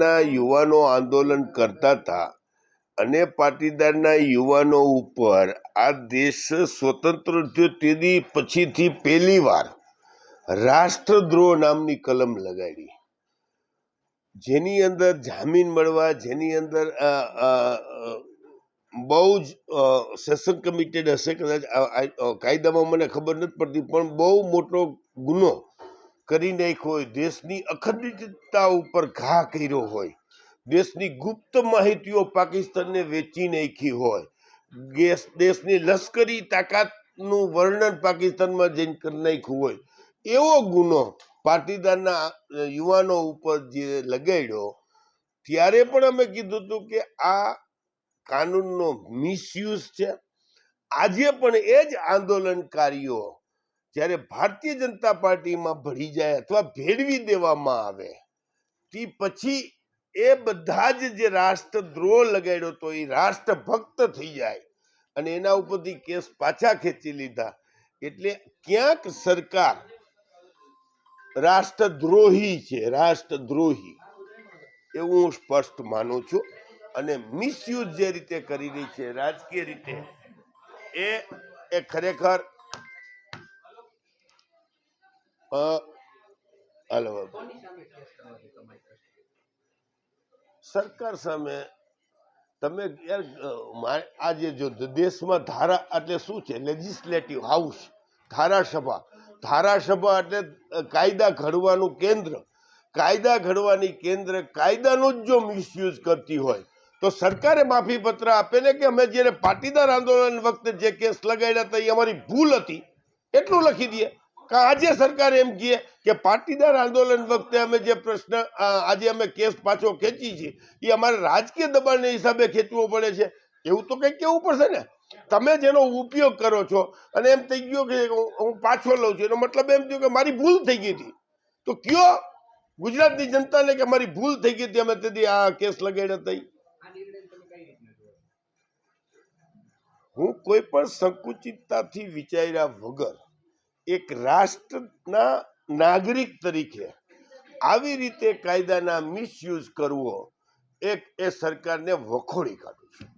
પાટીદારના યુવાનો આંદોલન કરતા હતા અને પાટીદારના યુવાનો ઉપર આ દેશ સ્વતંત્ર થયો તેની પછીથી પહેલી વાર રાષ્ટ્રદ્રોહ નામની કલમ લગાડી. જેની અંદર જામીન મળવા, જેની અંદર બહુ જ સેશન કમિટેડ હશે કદાચ કાયદામાં મને ખબર નથી પડતી, પણ બહુ મોટો ગુનો કરી નાખ્યો હોય, દેશની અખંડિતતા ઉપર ઘા કર્યો હોય, દેશની ગુપ્ત માહિતીઓ પાકિસ્તાનને વેચી નાખી હોય દેશ દેશની લશ્કરી તાકાતનું વર્ણન પાકિસ્તાનમાં જઈને કરી નાખ્યું હોય, એવો ગુનો પાટીદારના યુવાનો ઉપર જે લગાડ્યો, ત્યારે પણ અમે કીધું હતું કે આ કાનૂનનો મિસયુઝ છે. આજે પણ એ જ આંદોલનકારીઓ જ્યારે ભારતીય જનતા પાર્ટીમાં ભળી જાય અથવા ભેળવી દેવામાં આવે, તે પછી એ બધા જ જે રાષ્ટ્રદ્રોહ લગાડ્યો તો એ રાષ્ટ્રભક્ત થઈ જાય અને એના ઉપરથી કેસ પાછા ખેંચી લીધા. એટલે ક્યાંક સરકાર રાષ્ટ્રદ્રોહી છે, રાષ્ટ્રદ્રોહી. એવું હું સ્પષ્ટ માનું છું અને મિસયુઝ જે રીતે કરી રહી છે, રાજકીય રીતે, એ એ ખરેખર હાલો. સરકાર સામે તમે યાર આજે જો દેશમાં ધારા એટલે શું છે? Legislative house ધારાસભા. ધારાસભા એટલે કાયદા ઘડવાનું કેન્દ્ર. કાયદા ઘડવાની કેન્દ્ર કાયદાનો જ જો મિસયુઝ કરતી હોય તો સરકારે માફી પત્ર આપે ને કે અમે જ્યારે પાટીદાર આંદોલન વખતે જે કેસ લગાડ્યા હતા એ અમારી ભૂલ હતી. એટલું લખી દઈએ. આજે સરકાર એમ કહે કે પાટીદાર આંદોલન વખતે અમે જે પ્રશ્ન આજે અમે કેસ પાછો ખેંચી છીએ એ અમારે રાજકીય દબાણને હિસાબે ખેંચવો પડે છે. એવું તો કંઈક કેવું પડશે ને? તમે જેનો ઉપયોગ કરો છો. અને એમ થઈ ગયો કે હું પાછો લઉં છું. એનો મતલબ એમ થયો કે મારી ભૂલ થઈ ગઈ હતી. તો કયો? ગુજરાતની જનતાને કે મારી ભૂલ થઈ ગઈ હતી, અમે તેથી આ કેસ લગાડ્યા થઈ હું કોઈ પણ સંકુચિતતાથી વિચાર્યા વગર એક રાષ્ટ્રના નાગરિક તરીકે આવી રીતે કાયદાના મિસયુઝ કરવો, એક એ સરકારને વખોડી કાઢું છું.